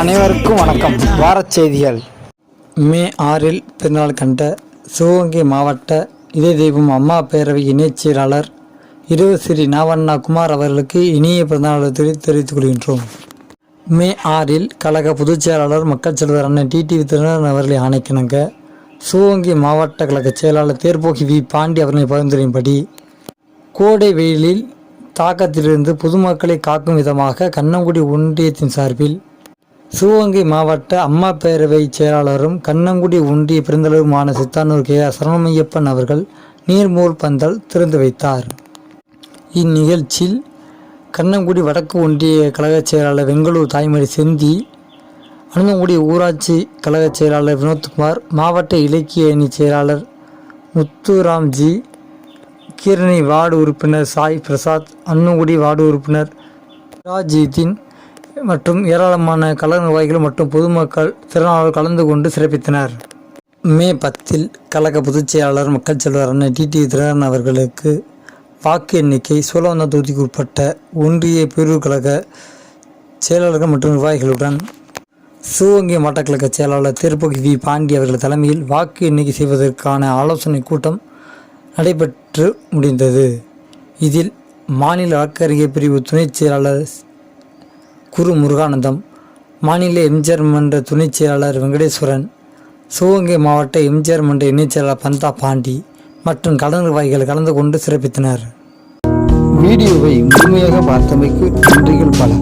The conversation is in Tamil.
அனைவருக்கும் வணக்கம். வாரச் செய்திகள். மே ஆறில் பிறநாள் கண்ட சிவகங்கை மாவட்ட இதய தெய்வம் அம்மா பேரவை இணைச் செயலாளர் இருவசிறி நாவண்ணா குமார் அவர்களுக்கு இனிய பிறந்தநாள் தெரிவித்துக் கொள்கின்றோம். மே ஆறில் கழக பொதுச் செயலாளர் மக்கள் செல்வர் அண்ணன் டிடிவி திருநாள் அவர்களை ஆணைக்கிணங்க சிவகங்கை மாவட்ட கழக செயலாளர் தேர்போக்கி வி பாண்டி அவர்களின் பரிந்துரையின்படி கோடை வெயிலில் தாக்கத்திலிருந்து பொதுமக்களை காக்கும் விதமாக கண்ணங்குடி ஒன்றியத்தின் சார்பில் சிவகங்கை மாவட்ட அம்மா பேரவை செயலாளரும் கண்ணங்குடி ஒன்றிய பெருந்தலைவருமான சித்தானூர் கே ஆர் சரணமையப்பன் அவர்கள் நீர்மூல் பந்தல் திறந்து வைத்தார். இந்நிகழ்ச்சியில் கண்ணங்குடி வடக்கு ஒன்றிய கழகச் செயலாளர் வெங்கலூர் தாய்மொழி செந்தி அனுமங்குடி ஊராட்சி கழகச் செயலாளர் வினோத்குமார் மாவட்ட இலக்கிய அணி செயலாளர் முத்துராம்ஜி கீரணி வார்டு உறுப்பினர் சாய் பிரசாத் அன்னங்குடி வார்டு உறுப்பினர் ராஜீத்தின் மற்றும் ஏராளமான கல நிர்வாகிகள் மற்றும் பொதுமக்கள் திறனாளர் கலந்து கொண்டு சிறப்பித்தனர். மே பத்தில் கழக பொதுச் செயலாளர் மக்கள் செல்வரான டிடி தினகரன் அவர்களுக்கு வாக்கு எண்ணிக்கை சோழவந்த தொகுதிக்கு உட்பட்ட ஒன்றிய பேரூர் கழக செயலாளர்கள் மற்றும் நிர்வாகிகளுடன் சிவகங்கை மாவட்டக்கழக செயலாளர் திருப்பகி வி. பாண்டி அவர்கள் தலைமையில் வாக்கு எண்ணிக்கை செய்வதற்கான ஆலோசனை கூட்டம் நடைபெற்று முடிந்தது. இதில் மாநில வழக்கறிஞர் பிரிவு துணைச் செயலாளர் குரு முருகானந்தம் மாநில எம்ஜிஆர் மன்ற துணைச் செயலாளர் வெங்கடேஸ்வரன் சிவகங்கை மாவட்ட எம்ஜிஆர் மன்ற இணைச் செயலாளர் பந்தா பாண்டி மற்றும் கலந்து நிர்வாகிகள் கலந்து கொண்டு சிறப்பித்தனர். வீடியோவை முழுமையாக பார்த்தமைக்கு நன்றிகள் பல.